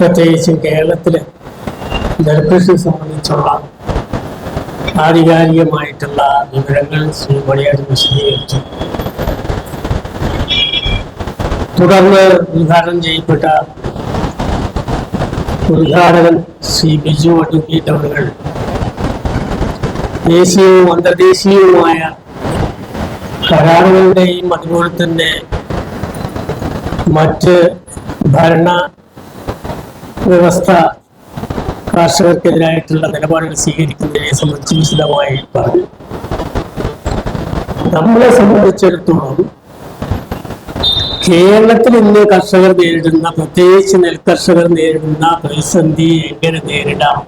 പ്രത്യേകിച്ചും കേരളത്തിലെ നെൽകൃഷി സംബന്ധിച്ചുള്ള ആധികാരികമായിട്ടുള്ള വിവരങ്ങൾ ശ്രീ മണിയാട് വിശദീകരിച്ചു. തുടർന്ന് ഉദ്ഘാടനം ചെയ്യപ്പെട്ട ഉദ്ഘാടകൻ ശ്രീ ബിജു അഡ്വക്കേറ്റ് അവർ ദേശീയവും അന്തർദേശീയവുമായ കരാറുകളുടെയും അതുപോലെ തന്നെ മറ്റ് ഭരണ വ്യവസ്ഥ കർഷകർക്കെതിരായിട്ടുള്ള നിലപാടുകൾ സ്വീകരിക്കുന്നതിനെ സംബന്ധിച്ച് വിശദമായി പറഞ്ഞു. നമ്മളെ സംബന്ധിച്ചിടത്തോളം കേരളത്തിൽ ഇന്ന് കർഷകർ നേരിടുന്ന പ്രത്യേകിച്ച് നെൽകർഷകർ നേരിടുന്ന പ്രതിസന്ധി എങ്ങനെ നേരിടാം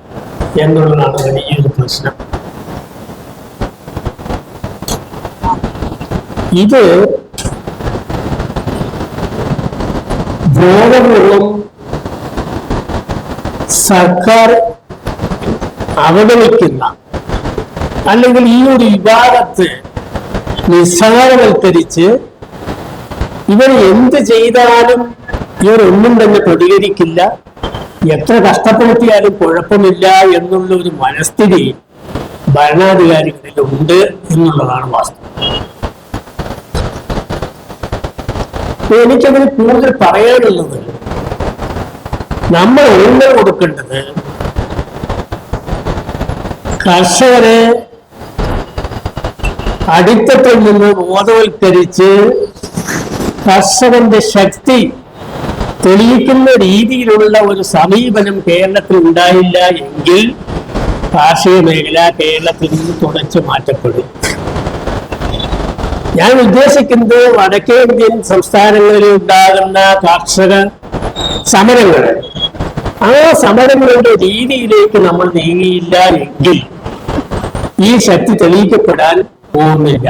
എന്നുള്ളതാണ് വലിയൊരു പ്രശ്നം. ഇത് ബോധപൂർവം സർക്കാർ അവഗണിക്കുന്ന അല്ലെങ്കിൽ ഈ ഒരു വിവാദത്തെ നിസ്സാരവൽക്കരിച്ച് ഇവർ എന്ത് ചെയ്താലും ഇവർ ഒന്നും തന്നെ പ്രതികരിക്കില്ല. എത്ര കഷ്ടപ്പെടുത്തിയാലും കുഴപ്പമില്ല എന്നുള്ള ഒരു മനസ്ഥിതി ഭരണാധികാരികളിൽ ഉണ്ട് എന്നുള്ളതാണ് വാസ്തവം. എനിക്കതിന് കൂടുതൽ പറയാനുള്ളത് നമ്മൾ ഊന്നൽ കൊടുക്കേണ്ടത് കർഷകരെ അടിത്തത്തിൽ നിന്ന് ബോധവൽക്കരിച്ച് കർഷകന്റെ ശക്തി തെളിയിക്കുന്ന രീതിയിലുള്ള ഒരു സമീപനം കേരളത്തിൽ ഉണ്ടായില്ല എങ്കിൽ കാർഷിക മേഖല കേരളത്തിൽ നിന്ന് തുടച്ചു മാറ്റപ്പെടും. ഞാൻ ഉദ്ദേശിക്കുന്നത് വടക്കേ ഇന്ത്യൻ സംസ്ഥാനങ്ങളിൽ ഉണ്ടാകുന്ന കർഷക സമരങ്ങൾ ആ സമരങ്ങളുടെ രീതിയിലേക്ക് നമ്മൾ നീങ്ങിയില്ല എങ്കിൽ ഈ ശക്തി തെളിയിക്കപ്പെടാൻ പോകുന്നില്ല.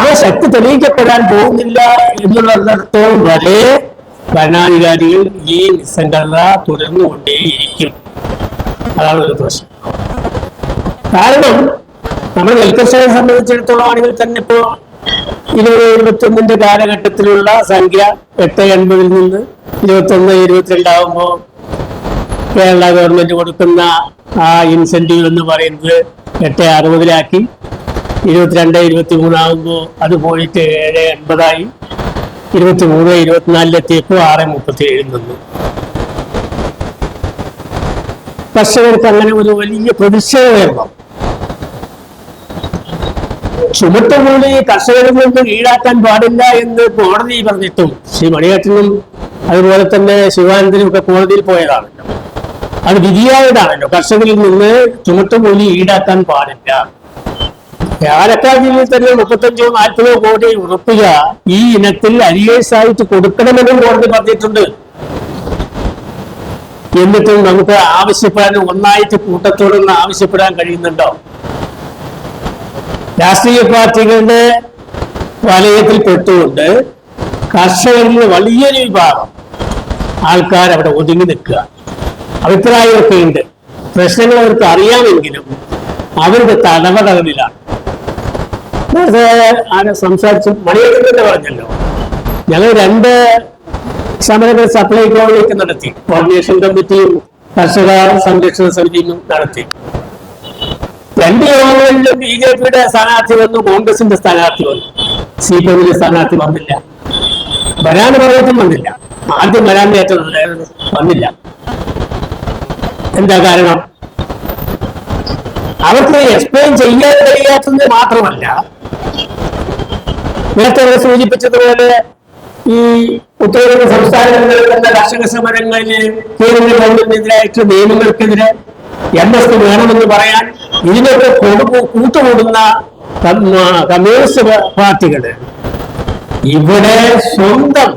ആ ശക്തി തെളിയിക്കപ്പെടാൻ പോകുന്നില്ല എന്നുള്ളിടത്തോളം വരെ ഭരണാധികാരികൾ ഈ നിസ്സംഗത തുടർന്നുകൊണ്ടേയിരിക്കും. അതാണ് ഒരു പ്രശ്നം. കാരണം നമ്മൾ നെൽകർഷകരെ സംബന്ധിച്ചിടത്തോളം ആണെങ്കിൽ തന്നെ ഇപ്പോ ഇരുപത് ഇരുപത്തി ഒന്നിന്റെ കാലഘട്ടത്തിലുള്ള സംഖ്യ എട്ട് എൺപതിൽ നിന്ന് ഇരുപത്തി ഒന്ന് ഇരുപത്തിരണ്ടാവുമ്പോ കേരള ഗവൺമെന്റ് കൊടുക്കുന്ന ആ ഇൻസെന്റീവ് എന്ന് പറയുന്നത് എട്ട് അറുപതിലാക്കി. ഇരുപത്തിരണ്ട് ഇരുപത്തി മൂന്നാകുമ്പോൾ അത് പോയിട്ട് ഏഴ് എൺപതായി. ഇരുപത്തി മൂന്ന് ഇരുപത്തിനാലിലെത്തിയപ്പോൾ ആറ് മുപ്പത്തി ഏഴ് നിന്നു. കർഷകർക്ക് അങ്ങനെ ഒരു വലിയ പ്രതിഷേധമായിരുന്നു ചുമട്ടുമൂലി കർഷകരിൽ നിന്ന് ഈടാക്കാൻ പാടില്ല എന്ന് കോടതി പറഞ്ഞിട്ടും ശ്രീ മണിയേട്ടനും അതുപോലെ തന്നെ ശിവാനന്ദനും ഒക്കെ കോടതിയിൽ പോയതാണല്ലോ അത് വിധിയായതാണല്ലോ. കർഷകരിൽ നിന്ന് ചുമട്ടുകൂലി ഈടാക്കാൻ പാടില്ല. പാലക്കാട് ജില്ലയിൽ തന്നെ മുപ്പത്തഞ്ചോ നാൽപ്പതോ കോടി ഉറപ്പിക ഈ ഇനത്തിൽ അരിയേഴ്സ് ആയിട്ട് കൊടുക്കണമെന്നും കോടതി പറഞ്ഞിട്ടുണ്ട്. എന്നിട്ടും നമുക്ക് ആവശ്യപ്പെടാൻ ഒന്നായിട്ട് കൂട്ടത്തോടൊന്ന് ആവശ്യപ്പെടാൻ കഴിയുന്നുണ്ടോ? രാഷ്ട്രീയ പാർട്ടികളുടെ വലയത്തിൽ പെട്ടുകൊണ്ട് കർഷകരിൽ വലിയൊരു വിഭാഗം ആൾക്കാർ അവിടെ ഒതുങ്ങി നിൽക്കുക. അഭിപ്രായമൊക്കെ ഉണ്ട്. പ്രശ്നങ്ങൾ അവർക്ക് അറിയാമെങ്കിലും അവരുടെ തടവടകളിലാണ് നേരത്തെ ആരെ സംസാരിച്ചു മണിയൊക്കെ പറഞ്ഞല്ലോ. ഞങ്ങൾ രണ്ട് സമരങ്ങൾ സപ്ലൈകോയിലേക്ക് നടത്തി. കോർഡിനേഷൻ കമ്മിറ്റിയും കർഷക സംരക്ഷണ സമിതിയും നടത്തി. രണ്ട് യോഗങ്ങളിലും ബി ജെ പിയുടെ സ്ഥാനാർത്ഥി വന്നു കോൺഗ്രസിന്റെ സ്ഥാനാർത്ഥി വന്നു. സി പി എമ്മിന്റെ സ്ഥാനാർത്ഥി വന്നില്ല. വരാൻ പറഞ്ഞിട്ടും വന്നില്ല. ആദ്യം വരാൻ ഏറ്റവും വന്നില്ല. എന്താ കാരണം? അവർക്ക് എക്സ്പ്ലെയിൻ ചെയ്യാൻ കഴിയാത്തത് മാത്രമല്ല നേരത്തെ ഇവിടെ സൂചിപ്പിച്ചതുപോലെ ഈ ഉത്തരേന്ത്യൻ സംസ്ഥാനങ്ങളിൽ നടക്കുന്ന കർഷക സമരങ്ങളിലെ കേന്ദ്ര ഗവൺമെന്റിനെതിരായിട്ട് നിയമങ്ങൾക്കെതിരെ എം എസ് പി വേണമെന്ന് പറയാൻ ഇതിനൊക്കെ കൂട്ടുകൂടുന്ന കമ്മ്യൂണിസ്റ്റ് പാർട്ടികൾ. ഇവിടെ സ്വന്തം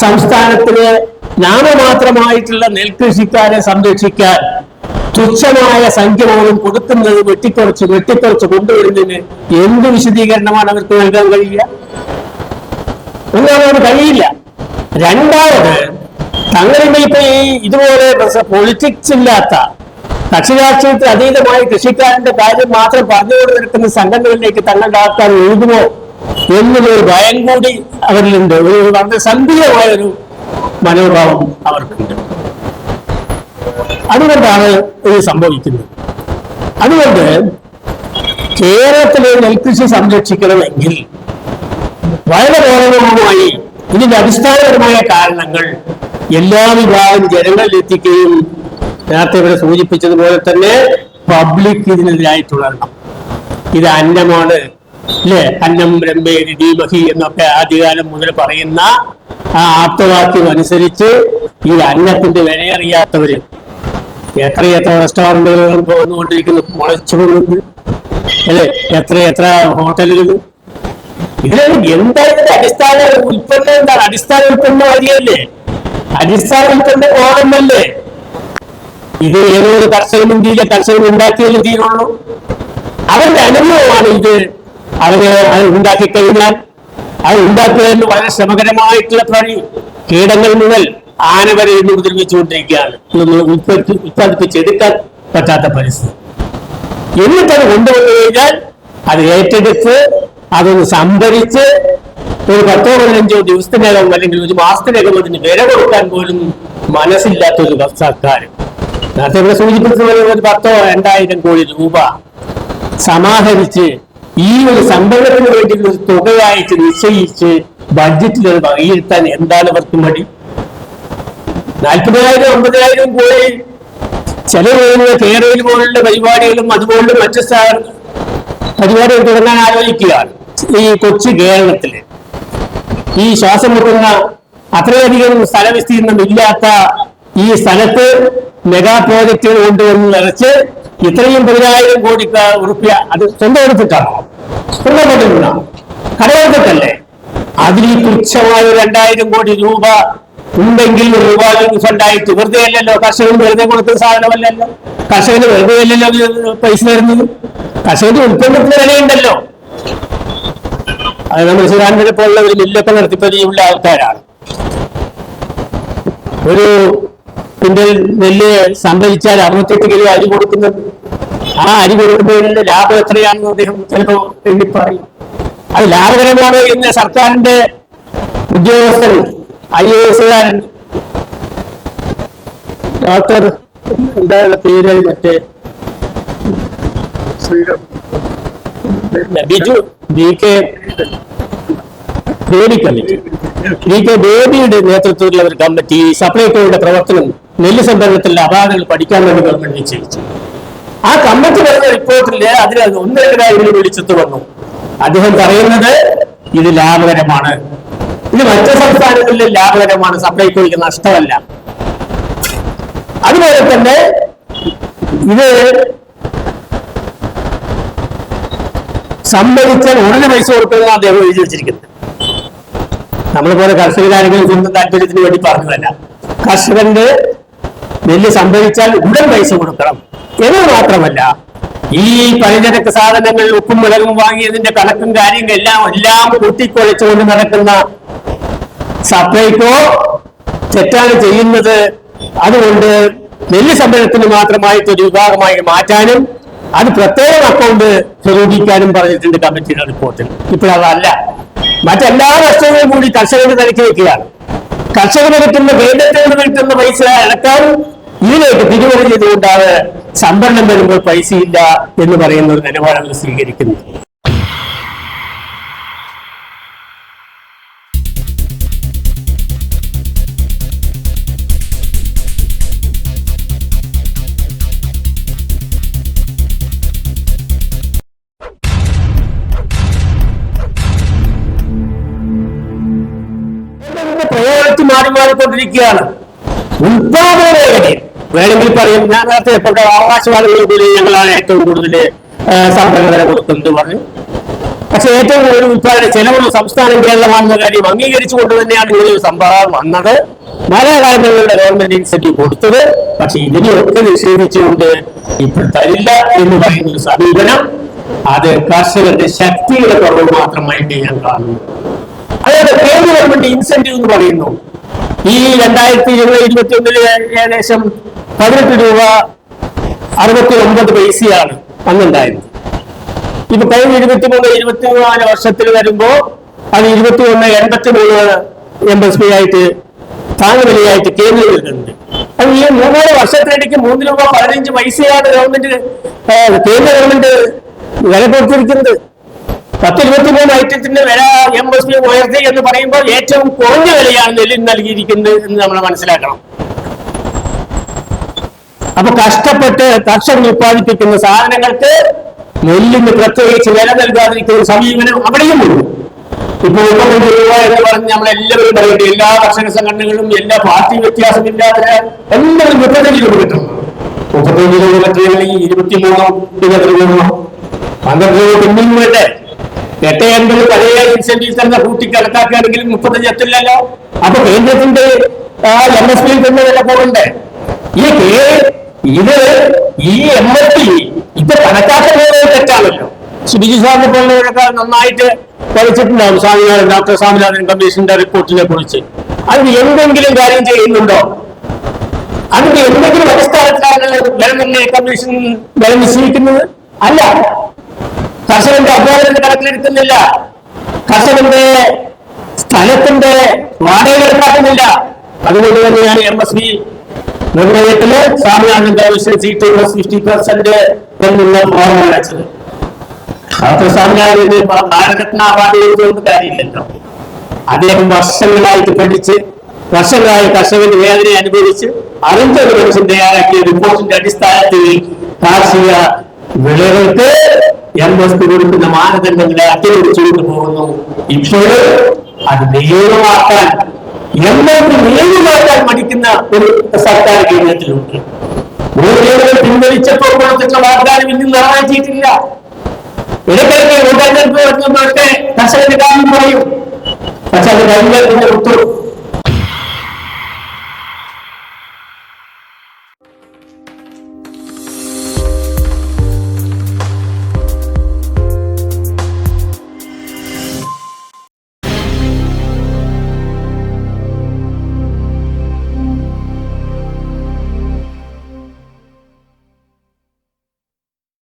സംസ്ഥാനത്തിലെ നാമമാത്രമായിട്ടുള്ള നെൽകൃഷിക്കാരെ സംരക്ഷിക്കാൻ തുച്ഛമായ സംഖ്യ പോലും കൊടുക്കുന്നത് വെട്ടിക്കുറച്ച് വെട്ടിക്കുറച്ച് കൊണ്ടുവരുന്നതിന് എന്ത് വിശദീകരണമാണ് അവർക്ക് നൽകാൻ കഴിയുക? ഒന്നാമത് കഴിയില്ല രണ്ടാമത് തങ്ങളുടെ ഇപ്പൊ ഈ ഇതുപോലെ പൊളിറ്റിക്സ് ഇല്ലാത്ത കക്ഷി രാഷ്ട്രീയത്തിൽ അതീതമായി കൃഷിക്കാരന്റെ കാര്യം മാത്രം പറഞ്ഞുകൊണ്ട് നിൽക്കുന്ന സംഘടനകളിലേക്ക് തങ്ങളുടെ ആൾക്കാർ ഒഴുകുമോ? എന്നുള്ളൊരു ഭയം കൂടി അവരിലുണ്ട്. ഒരു വളരെ സന്ധിയമായ ഒരു മനോഭാവം അവർക്കുണ്ട്. അതുകൊണ്ടാണ് ഇത് സംഭവിക്കുന്നത്. അതുകൊണ്ട് കേരളത്തിലെ നെൽകൃഷി സംരക്ഷിക്കണമെങ്കിൽ വളരെ ഇതിന്റെ അടിസ്ഥാനപരമായ കാരണങ്ങൾ എല്ലാ വിഭാഗം ജനങ്ങളിൽ എത്തിക്കുകയും നേരത്തെ ഇവിടെ സൂചിപ്പിച്ചതുപോലെ തന്നെ പബ്ലിക് ഇതിനെതിരായിട്ടുള്ളണം ഇത് അന്നമാണ് അല്ലേ? അന്നം രംഭേരി ദീപഹി എന്നൊക്കെ ആദ്യകാലം മുതൽ പറയുന്ന ആ ആപ്തവാക്യം അനുസരിച്ച് ഈ അന്നത്തിന്റെ വിലയറിയാത്തവര് എത്രയെത്ര റെസ്റ്റോറന്റുകൾ പോകുന്നുകൊണ്ടിരിക്കുന്നു മുളച്ചുകൊണ്ടിരിക്കുന്നു അല്ലേ? എത്ര എത്ര ഹോട്ടലുകൾ. ഇതിന് എന്തായാലും അടിസ്ഥാന ഉൽപ്പന്നം എന്താണ്? അടിസ്ഥാന ഉൽപ്പന്നം അറിയല്ലേ അടിസ്ഥാന ഉൽപ്പന്നം ഓണമല്ലേ ഇത് ഏതൊരു കർഷകനും ചെയ്യില്ല കർഷകൻ ഉണ്ടാക്കിയാലും തീരുള്ളൂ. അവരുടെ അനുഭവമാണ് ഇത്. അവർ ഉണ്ടാക്കി കഴിഞ്ഞാൽ അത് ഉണ്ടാക്കുന്നതിന് വളരെ ശ്രമകരമായിട്ടുള്ള പണി കീടങ്ങൾ മുതൽ ആന വരെ ഇന്ന് ഉപദ്രവിച്ചുകൊണ്ടിരിക്കുകയാണ് നമ്മൾ ഉത്പാദിപ്പിച്ചെടുക്കാൻ പറ്റാത്ത പരിസ്ഥിതി. എന്നിട്ടത് കൊണ്ടുവന്നു കഴിഞ്ഞാൽ അത് ഏറ്റെടുത്ത് അതൊന്ന് സംഭരിച്ച് ഒരു പത്തോ പതിനഞ്ചോ ദിവസത്തിനകം അല്ലെങ്കിൽ ഒരു മാസത്തിനകം അതിന് വില കൊടുക്കാൻ പോലും മനസ്സില്ലാത്ത ഒരു സർക്കാർ നേരത്തെ ഇവിടെ സൂചിപ്പിച്ചതുപോലെ ഒരു പത്തോ രണ്ടായിരം കോടി രൂപ സമാഹരിച്ച് ഈ ഒരു സംഭരണത്തിന് വേണ്ടി ഒരു തുകയായിട്ട് നിശ്ചയിച്ച് ബഡ്ജറ്റിൽ അത് വകയിരുത്താൻ എന്താണ് അവർക്ക് മടി? നാൽപ്പതിനായിരം അമ്പതിനായിരം കോടി ചെലവ് വരുന്ന കേരളയിൽ പോലുള്ള പരിപാടികളും അതുപോലുള്ള മറ്റു പരിപാടികൾ തുടങ്ങാൻ ആലോചിക്കുകയാണ് ഈ കൊച്ചു കേരളത്തിൽ. ഈ ശ്വാസം മുട്ടുന്ന അത്രയധികം സ്ഥലവിസ്തീർണം ഇല്ലാത്ത ഈ സ്ഥലത്ത് മെഗാ പ്രോജക്റ്റുകൾ കൊണ്ടുവന്ന് നിറച്ച് ഇത്രയും പതിനായിരം കോടി റുപ്യ അത് സ്വന്തം എടുത്തിട്ടാണ്. കടമെടുത്തിട്ടല്ലേ? അതിൽ തുച്ഛമായ രണ്ടായിരം കോടി രൂപ ഉണ്ടെങ്കിൽ റിവാൾവിംഗ് ഫണ്ടായിട്ട് വെറുതെ അല്ലല്ലോ? കർഷകന് വെറുതെ കൊടുത്ത സാധനമല്ലല്ലോ? കർഷകന് വെറുതെ അല്ലല്ലോ പൈസ തരുന്നത്? കർഷകന്റെ ഉൽപ്പന്നത്തിന് വിലയുണ്ടല്ലോ. അത് നമ്മൾ ശ്രീരാമിനെ പോലുള്ള ഒരു മില്ലൊക്കെ നടത്തിപ്പതിയുള്ള ആൾക്കാരാണ്. ഒരു ക്വിന്റൽ നെല്ല് സംഭരിച്ചാൽ അറുപത്തെട്ട് കിലോ അരി കൊടുക്കുന്നത് ആ അരി കൊടുക്കുന്നതിന്റെ ലാഭം എത്രയാണെന്ന് അദ്ദേഹം ചിലപ്പോൾ എണ്ണി പറയും അത് ലാഭകരമാണ് എന്ന് സർക്കാരിന്റെ ഉദ്യോഗസ്ഥൻ ഐ എ എസുകാരൻ ഡോക്ടർ എന്താണ് പേര് മറ്റേ? Biju B K Baby committee. B K ബേബിയുടെ നേതൃത്വത്തിലുള്ള ഒരു കമ്മിറ്റി സപ്ലൈകോയുടെ പ്രവർത്തനം നെല്ല് സംഭരണത്തിലെ അപാകതകൾ പഠിക്കാൻ വേണ്ടി ഗവൺമെന്റ് നിശ്ചയിച്ചു. ആ കമ്മിറ്റി വരുന്ന റിപ്പോർട്ടിൽ അതിൽ ഒന്നിരണ്ടായിരം വിളിച്ചെത്ത് വന്നു. അദ്ദേഹം പറയുന്നത് ഇത് ലാഭകരമാണ്. ഇത് മറ്റു സംസ്ഥാനങ്ങളിലും ലാഭകരമാണ്. സപ്ലൈകോയ്ക്ക് നഷ്ടമല്ല. അതുപോലെ തന്നെ ഇത് സംഭരിച്ചാൽ ഉടനെ പൈസ കൊടുക്കുന്ന അദ്ദേഹം എഴുതി വെച്ചിരിക്കുന്നത്. നമ്മളിപ്പോലെ കർഷകരാണെങ്കിലും സ്വന്തം താല്പര്യത്തിന് വേണ്ടി പറഞ്ഞതല്ല. കർഷകന്റെ നെല്ല് സംഭവിച്ചാൽ ഉടൻ പൈസ കൊടുക്കണം. എന്ന് മാത്രമല്ല ഈ പലചരക്ക് സാധനങ്ങൾ ഉപ്പും മുളകും വാങ്ങിയതിന്റെ കണക്കും കാര്യങ്ങളും എല്ലാം എല്ലാം കൂട്ടിക്കൊഴിച്ചുകൊണ്ട് നടക്കുന്ന സപ്ലൈകോ തെറ്റാണ് ചെയ്യുന്നത്. അതുകൊണ്ട് നെല്ല് സംഭരണത്തിന് മാത്രമായിട്ട് ഒരു വിഭാഗമായി മാറ്റാനും അത് പ്രത്യേക അക്കൗണ്ട് സ്വരൂപിക്കാനും പറഞ്ഞിട്ടുണ്ട് കമ്മിറ്റിയുടെ റിപ്പോർട്ടിൽ. ഇപ്പോഴതല്ല. മറ്റെല്ലാ വർഷങ്ങളും കൂടി കർഷകരുടെ തലയ്ക്ക് വെക്കുകയാണ്. കർഷകന് കിട്ടുന്ന കേന്ദ്രത്തിൽ നിന്ന് കിട്ടുന്ന പൈസ അടക്കം ഇതിലേക്ക് തിരിമറി ചെയ്തുകൊണ്ടാണ് സംഭരണം വരുമ്പോൾ പൈസയില്ല എന്ന് പറയുന്ന ഒരു നിലപാടാണ് സ്വീകരിക്കുന്നത്. പ്രയോഗത്തിൽ മാറി മാറിക്കൊണ്ടിരിക്കുകയാണ്. ഉത്പാദന മേഖലയിൽ വേണമെങ്കിൽ പറയും. ഞാൻ നേരത്തെ ഇപ്പോൾ അവകാശവാദങ്ങളിൽ ഞങ്ങളാണ് ഏറ്റവും കൂടുതൽ സംഘടന കൊടുക്കുന്നത് പറഞ്ഞു. പക്ഷെ ഏറ്റവും കൂടുതൽ ഉത്പാദന ചെലവുള്ള സംസ്ഥാനം കേരളമാണെന്ന കാര്യം അംഗീകരിച്ചുകൊണ്ട് തന്നെയാണ് ഇങ്ങനെ ഒരു സംഭവം വന്നത്. നാലാകാലങ്ങളുടെ ഗവൺമെന്റ് ഇൻസെന്റീവ് കൊടുത്തത്. പക്ഷെ ഇതിനെയൊക്കെ നിഷേധിച്ചുകൊണ്ട് ഇപ്പൊ തരില്ല എന്ന് പറയുന്ന ഒരു സമീപനം അത് കർഷകരുടെ ശക്തിയുടെ കുറവ് മാത്രമായിട്ട് ഞാൻ കാണുന്നു അതായത് കേന്ദ്ര ഗവൺമെന്റ് ഇൻസെന്റീവ് എന്ന് പറയുന്നു. ഈ രണ്ടായിരത്തി ഇരുപത് ഇരുപത്തി ഒന്നിൽ ഏകദേശം പതിനെട്ട് രൂപ അറുപത്തി ഒമ്പത് പൈസയാണ് അന്നുണ്ടായിരുന്നത് ഇപ്പൊ കഴിഞ്ഞ ഇരുപത്തി മൂന്ന് ഇരുപത്തി നാല് വർഷത്തിൽ വരുമ്പോ അത് ഇരുപത്തി ഒന്ന് എൺപത്തി മൂന്ന് എം എസ് പി ആയിട്ട് താങ്ങുവിലയായിട്ട് കേന്ദ്രം വരുന്നുണ്ട്. അത് ഈ മൂന്നാൽ വർഷത്തിനിടയ്ക്ക് മൂന്ന് രൂപ പതിനഞ്ച് പൈസയാണ് ഗവൺമെന്റ് കേന്ദ്ര ഗവൺമെന്റ് വില കൊടുത്തിരിക്കുന്നത് പത്ത് ഇരുപത്തിമൂന്ന് ഐറ്റത്തിന്റെ വില എം എസ് പി ഉയർത്തി എന്ന് പറയുമ്പോൾ ഏറ്റവും കുറഞ്ഞ വിലയാണ് നെല്ലിന് നൽകിയിരിക്കുന്നത് എന്ന് നമ്മൾ മനസ്സിലാക്കണം. അപ്പൊ കഷ്ടപ്പെട്ട് കർഷകർ ഉത്പാദിപ്പിക്കുന്ന സാധനങ്ങൾക്ക് നെല്ലിന് പ്രത്യേകിച്ച് വില നൽകാതിരിക്കുന്ന സമീപനം അവിടെയും ഉണ്ട്. ഇപ്പൊ മുപ്പത്തഞ്ച് രൂപ എന്ന് പറഞ്ഞ് നമ്മളെല്ലാവരും പറയുന്നത് എല്ലാ കർഷക സംഘടനകളും എല്ലാ പാർട്ടി വ്യത്യാസമില്ലാതെ എല്ലാവരും മുപ്പത്തഞ്ച് രൂപ കിട്ടും. മുപ്പത്തഞ്ച് രൂപ കിട്ടുകയാണെങ്കിൽ ഇരുപത്തിമൂന്നോ ഇരുപത്തിമൂന്നോ പന്ത്രണ്ട് രൂപ പിന്നെയും വേണ്ടേ? എട്ട് എൺപത് പഴയ ഇൻസെന്റീവ് തന്നെ കൂട്ടി കണക്കാക്കുകയാണെങ്കിൽ മുപ്പത്തഞ്ച് എത്തില്ലല്ലോ. അപ്പൊ കേന്ദ്രത്തിന്റെ എം എസ് പിയിൽ തന്നെ വില പോകണ്ടേ? ഈ ഇത് ഈ എം എസ് പി ഇത് കണക്കാക്കുന്നത് തെറ്റാണല്ലോ. ബിജു സാറിനെ പോലുള്ളവരൊക്കെ നന്നായിട്ട് പഠിച്ചിട്ടുണ്ടാവും. സ്വാമിനാഥൻ ഡോക്ടർ സ്വാമിനാഥൻ കമ്മീഷന്റെ റിപ്പോർട്ടിനെ കുറിച്ച്. അതിന് എന്തെങ്കിലും കാര്യം ചെയ്യുന്നുണ്ടോ? അതിന് എന്തെങ്കിലും അടിസ്ഥാനത്തിലാണ് കമ്മീഷൻ വില നിശ്ചയിക്കുന്നത്? അല്ല. കർഷകന്റെ അധ്വാനത്തിന്റെ കണക്കിലെടുക്കുന്നില്ല. കർഷകന്റെ സ്ഥലത്തിന്റെ വാടക കണക്കാക്കുന്നില്ല അതുകൊണ്ട് തന്നെയാണ് എം എസ് ബി നിർണയത്തിൽ കമ്മീഷൻ സീറ്റ് ഫിഫ്റ്റി പെർസെന്റ് എന്നുള്ള ഫോർമ വെച്ചത്. ഡോക്ടർ സ്വാമിയാനന്ദ ഭാരതരത്ന അവാർഡ് കൊടുത്തുകൊണ്ട് കാര്യമില്ലല്ലോ. അദ്ദേഹം വർഷങ്ങളായിട്ട് പഠിച്ച് വർഷങ്ങളായി കർഷകന്റെ വേദന അനുഭവിച്ച് അറിഞ്ഞ ഒരു മനുഷ്യൻ തയ്യാറാക്കിയ റിപ്പോർട്ടിന്റെ അടിസ്ഥാനത്തിൽ കാർഷിക വിളകൾക്ക് എം എസ് പി കൊടുക്കുന്ന മാനദണ്ഡങ്ങളെ അട്ടിമറിച്ചുകൊണ്ട് പോകുന്നു. ഇപ്പോഴും അത് നിയമമാക്കാൻ എം എസ് മാറ്റാൻ മടിക്കുന്ന ഒരു സർക്കാർ കേന്ദ്രത്തിലുണ്ട്. മൂല്യങ്ങൾ പിൻവലിച്ചപ്പോൾ കൊടുത്തിട്ടുള്ള വാഗ്ദാനം ഇന്നും നിറവേറ്റിയിട്ടില്ല. ഇടയ്ക്കിടയ്ക്ക് ഉപതെരഞ്ഞെടുപ്പ് വരുമ്പോഴൊക്കെ കർഷകന്റെ കാര്യം പറയും. പക്ഷെ അത് കഴിഞ്ഞതിന്റെ ഉത്തരവ്